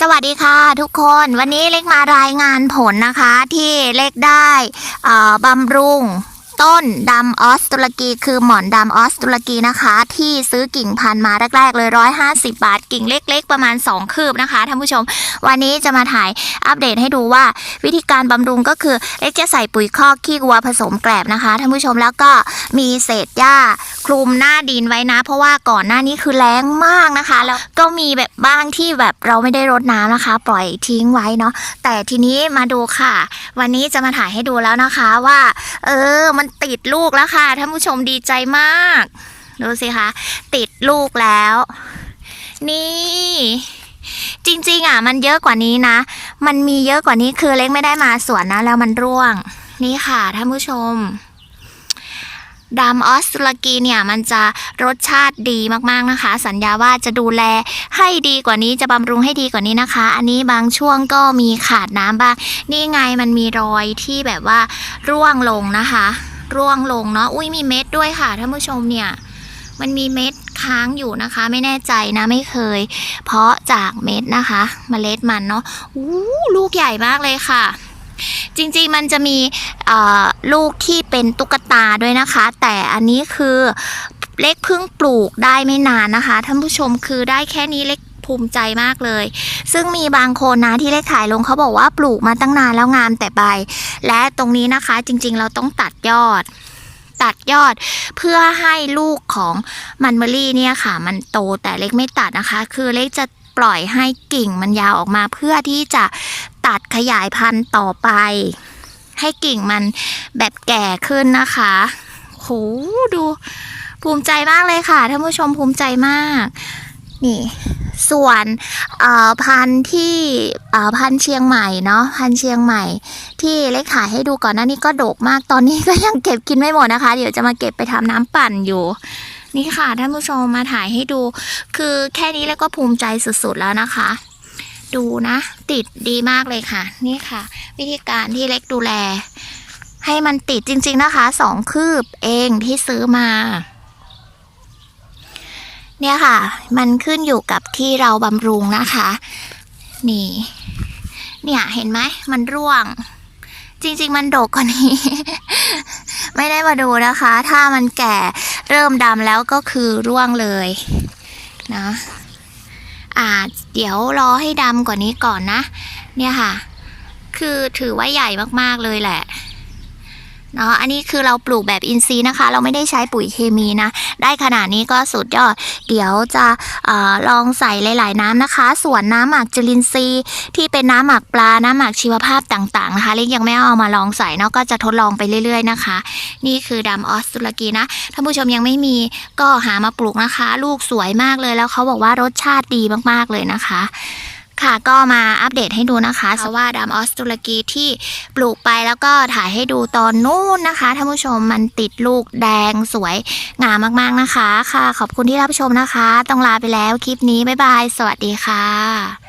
สวัสดีค่ะทุกคนวันนี้เล็กมารายงานผลนะคะที่เล็กได้บำรุง ต้นดำออสตุรกีคือหมอนดำออสตุรกีนะคะ ที่ซื้อกิ่งพันธุ์มาแรกๆเลย150 บาท กิ่งเล็ก ๆ ประมาณ 2 คืบนะคะท่านผู้ชม วันนี้จะมาถ่ายอัปเดตให้ดูว่าวิธีการบำรุงก็คือเล็กจะใส่ปุ๋ยคอกขี้วัวผสมแกลบนะคะท่านผู้ชมแล้วก็มีเศษหญ้าคลุมหน้าดินไว้นะ เพราะว่าก่อนหน้านี้คือแล้งมากนะคะ แล้วก็มีแบบบ้างที่แบบเราไม่ได้รดน้ำนะคะ ปล่อยทิ้งไว้เนาะแต่ทีนี้มาดูค่ะ วันนี้จะมาถ่ายให้ดูแล้วนะคะว่า เออ มันติดลูกแล้วค่ะท่านผู้ชมดีใจมาก ดูสิคะ ติดลูกแล้ว นี่ จริงๆอะ มันเยอะกว่านี้นะ มันมีเยอะกว่านี้คือเล็กไม่ได้มาสวนนะ แล้วมันร่วง นี่ค่ะท่านผู้ชม ดำออสตุรกีเนี่ยมันจะรสชาติดีมากๆนะคะ สัญญาว่าจะดูแลให้ดีกว่านี้จะบำรุงให้ดีกว่านี้นะคะ อันนี้บางช่วงก็มีขาดน้ำบ้าง นี่ไงมันมีรอยที่แบบว่าร่วงลงนะคะ ร่วงลงเนาะอุ้ยมีเม็ดด้วยค่ะท่านผู้ชมเนี่ยมันมีเม็ดค้างอยู่นะคะ ไม่แน่ใจนะไม่เคย เพราะจากเม็ดนะคะมเมล็ดมันเนาะอู้ลูกใหญ่มากเลยค่ะ จริงๆมันจะมีลูกที่เป็นตุ๊กตาด้วยนะคะ แต่อันนี้คือเล็กเพิ่งปลูกได้ไม่นานนะคะท่านผู้ชมคือได้แค่นี้เล็กภูมิใจมากเลย ซึ่งมีบางคนนะที่เล็กถ่ายลงเขาบอกว่าปลูกมาตั้งนานแล้วงามแต่ใบ และตรงนี้นะคะจริงๆเราต้องตัดยอด ตัดยอดเพื่อให้ลูกของมันเบอรี่เนี่ยค่ะ มันโตแต่เล็กไม่ตัดนะคะ คือเล็กจะปล่อยให้กิ่งมันยาวออกมาเพื่อที่จะ ตัดขยายพันธุ์ต่อไป ให้กิ่งมันแบบแก่ขึ้นนะคะโหดูภูมิใจมากเลยค่ะท่านผู้ชมภูมิใจมาก นี่ส่วนพันธุ์ที่พันธุ์เชียงใหม่เนาะพันธุ์เชียงใหม่ ที่เล็กถ่ายให้ดูก่อนหน้านี้ก็โดกมากตอนนี้ก็ยังเก็บกินไม่หมดนะคะ เดี๋ยวจะมาเก็บไปทำน้ำปั่นอยู่ นี่ค่ะท่านผู้ชมมาถ่ายให้ดู คือแค่นี้แล้วก็ภูมิใจสุดๆแล้วนะคะ ดูนะ ติดดีมากเลยค่ะ นี่ค่ะ วิธีการที่เล็กดูแล ให้มันติดจริง ๆนะคะสองคืบเองที่ซื้อมา เนี่ยค่ะ มันขึ้นอยู่กับที่เราบำรุงนะคะ นี่ เนี่ยเห็นไหมมันร่วง จริง ๆ มันโดกกว่านี้ ไม่ได้มาดูนะคะ ถ้ามันแก่เริ่มดำแล้วก็คือร่วงเลย นะ อ่าเดี๋ยวรอให้ดำกว่านี้ก่อนนะ เนี่ยค่ะ คือถือว่าใหญ่มากๆเลยแหละ เนาะอันนี้คือเราปลูกแบบอินทรีย์นะคะ เราไม่ได้ใช้ปุ๋ยเคมีนะ ได้ขนาดนี้ก็สุดยอด เดี๋ยวจะออลองใส่หลาย ๆ น้ำนะคะ ส่วนน้ำหมักจุลินทรีย์ ที่เป็นน้ำหมักปลา น้ำหมักชีวภาพต่าง ๆ นะคะเล็กยังไม่เอามาลองใส่เนาะก็จะทดลองไปเรื่อย ๆ นะคะ นี่คือดำออสตุรกีนะท่านผู้ชมยังไม่มีก็หามาปลูกนะคะ ลูกสวยมากเลยแล้วเขาบอกว่ารสชาติดีมากๆเลยนะคะ ค่ะก็มาอัปเดตให้ดูนะคะเพราะว่าดำออสตุรกีที่ปลูกไปแล้วก็ถ่ายให้ดูตอนนู้นนะคะท่านผู้ชมมันติดลูกแดงสวยงามมากๆนะคะ ค่ะขอบคุณที่รับชมนะคะ ต้องลาไปแล้วคลิปนี้ บ๊ายบาย สวัสดีค่ะ